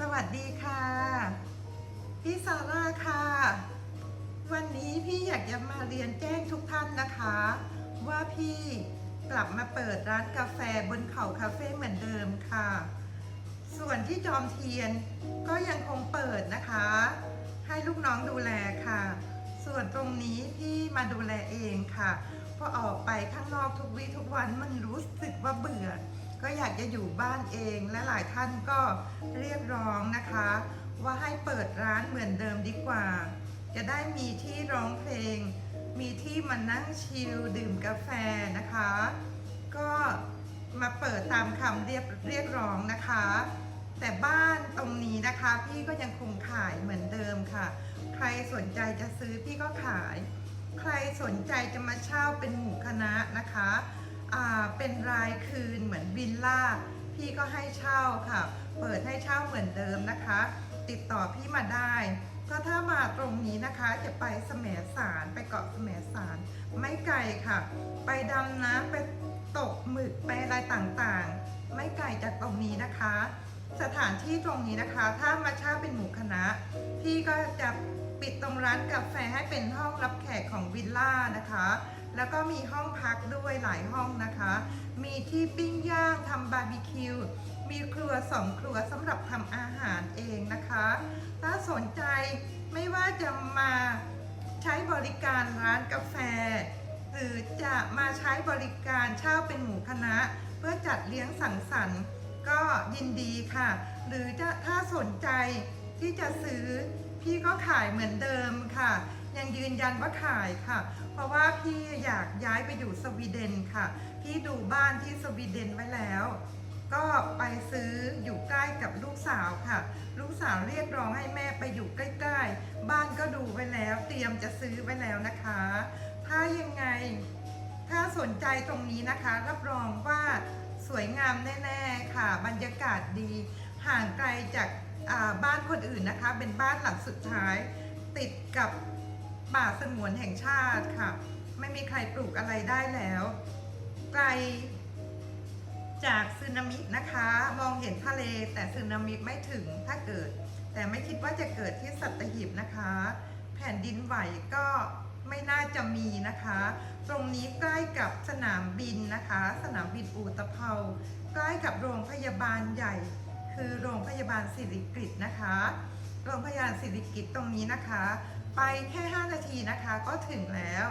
สวัสดีค่ะ พี่ซาร่าค่ะ วันนี้พี่อยากจะมาเรียนแจ้งทุกท่านนะคะ ว่าพี่กลับมาเปิดร้านกาแฟบนเขาคาเฟ่เหมือนเดิมค่ะ ส่วนที่จอมเทียนก็ยังคงเปิดนะคะ ให้ลูกน้องดูแลค่ะ ส่วนตรงนี้พี่มาดูแลเองค่ะพอออกไปข้างนอกทุกวี่ทุกวันมันรู้สึกว่าเบื่อ ก็อยากจะอยู่บ้านเองและหลายท่านก็เรียกร้องนะคะ ว่าให้เปิดร้านเหมือนเดิมดีกว่า จะได้มีที่ร้องเพลง มีที่มานั่งชิลดื่มกาแฟนะคะ ก็มาเปิดตามคำเรียกเรียกร้องนะคะ แต่บ้านตรงนี้นะคะพี่ก็ยังคงขายเหมือนเดิมค่ะ ใครสนใจจะซื้อพี่ก็ขาย ใครสนใจจะมาเช่าเป็นหมู่คณะนะคะ เป็นรายคืนเหมือนวิลล่าพี่ก็ให้เช่าค่ะ เปิดให้เช่าเหมือนเดิมนะคะ ติดต่อพี่มาได้ก็ถ้ามาตรงนี้นะคะจะไปสมสารไปเกาะสมสารไม่ไกลค่ะ ไปดำน้ำไปตกหมึกไปอะไรต่างๆ ไม่ไกลจากตรงนี้นะคะ สถานที่ตรงนี้นะคะ ถ้ามาเช่าเป็นหมู่คณะพี่ก็จะปิดตรงร้านกาแฟให้เป็นห้องรับแขกของวิลล่านะคะ แล้วก็มีห้องพักด้วยหลายห้องนะคะ มีที่ปิ้งย่างทำบาร์บีคิว มีครัวสองครัวสำหรับทำอาหารเองนะคะ ถ้าสนใจไม่ว่าจะมาใช้บริการร้านกาแฟ หรือจะมาใช้บริการเช่าเป็นหมู่คณะ เพื่อจัดเลี้ยงสังสรรค์ก็ยินดีค่ะ หรือจะถ้าสนใจที่จะซื้อพี่ก็ขายเหมือนเดิมค่ะ ยังยืนยันว่าขายค่ะ เพราะว่าพี่อยากย้ายไปอยู่สวีเดนค่ะ พี่ดูบ้านที่สวีเดนไว้แล้ว ก็ไปซื้ออยู่ใกล้กับลูกสาวค่ะ ลูกสาวเรียกร้องให้แม่ไปอยู่ใกล้ๆ บ้านก็ดูไว้แล้ว เตรียมจะซื้อไว้แล้วนะคะ ถ้ายังไง ถ้าสนใจตรงนี้นะคะ รับรองว่าสวยงามแน่ๆค่ะ บรรยากาศดี ห่างไกลจากบ้านคนอื่นนะคะ เป็นบ้านหลังสุดท้ายติดกับ ป่าสงวนแห่งชาติค่ะ ไม่มีใครปลูกอะไรได้แล้ว ไกลจากสึนามินะคะ มองเห็นทะเลแต่สึนามิไม่ถึงถ้าเกิด แต่ไม่คิดว่าจะเกิดที่สัตหีบนะคะ แผ่นดินไหวก็ไม่น่าจะมีนะคะ ตรงนี้ใกล้กับสนามบินนะคะ สนามบินอูตะเภาใกล้กับโรงพยาบาลใหญ่ คือโรงพยาบาลสิริกิตนะคะ โรงพยาบาลสิริกิตตรงนี้นะคะ ไปแค่ 5 นาทีนะคะก็ถึงแล้ว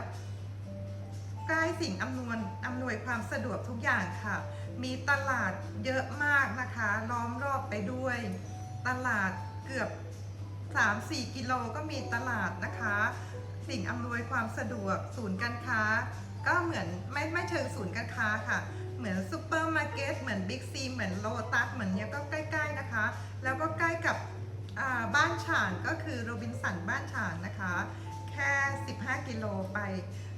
ใกล้สิ่งอำนวยอำนวยความสะดวกทุกอย่างค่ะ มีตลาดเยอะมากนะคะ ล้อมรอบไปด้วย ตลาดเกือบ 3-4 กิโลก็มีตลาดนะคะ สิ่งอำนวยความสะดวกศูนย์การค้า ก็เหมือนไม่ไม่เชิงศูนย์การค้าค่ะ เหมือนซูเปอร์มาร์เก็ตเหมือนบิ๊กซีเหมือนโลตัสเหมือนเนี้ยก็ใกล้ ๆนะคะ แล้วก็ใกล้กับ บ้านฉางก็คือโรบินสันบ้านฉางนะคะ แค่ 15 กิโลไป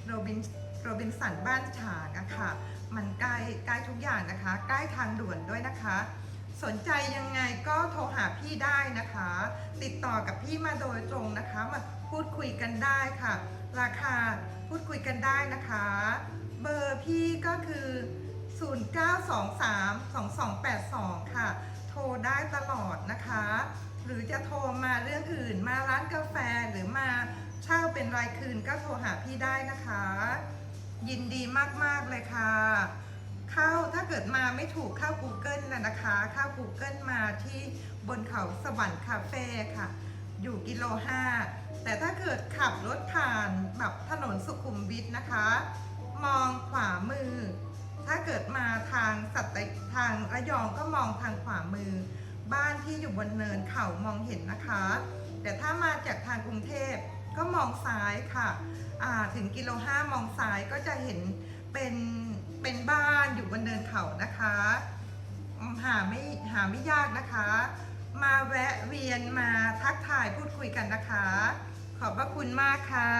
โรบินโรบินสันบ้านฉางอะค่ะมันใกล้ใกล้ทุกอย่างนะคะ ใกล้ทางด่วนด้วยนะคะ สนใจยังไงก็โทรหาพี่ได้นะคะ ติดต่อกับพี่มาโดยตรงนะคะ มาพูดคุยกันได้ค่ะ ราคาพูดคุยกันได้นะคะ เบอร์พี่ก็คือ 09232282 ค่ะ โทรได้ตลอดนะคะ หรือจะโทรมาเรื่องอื่น มาร้านกาแฟหรือมาเช่าเป็นรายคืนก็โทรหาพี่ได้นะคะ ยินดีมากๆเลยค่ะ เข้าถ้าเกิดมาไม่ถูกเข้า Google นะนะคะเข้า Google มาที่บนเขาสวรรค์คาเฟ่ค่ะ อยู่กิโลห้าแต่ถ้าเกิดขับรถผ่านแบบถนนสุขุมวิทนะคะ มองขวามือ ถ้าเกิดมาทางสัตยทางระยองก็มองทางขวามือ บ้านที่อยู่บนเนินเขามองเห็นนะคะ แต่ถ้ามาจากทางกรุงเทพก็มองซ้ายค่ะถึงกิโลห้ามองซ้ายก็จะเห็นเป็นเป็นบ้านอยู่บนเนินเขานะคะ หาไม่หาไม่ยากนะคะ มาแวะเวียนมาทักทายพูดคุยกันนะคะ ขอบพระคุณมากค่ะ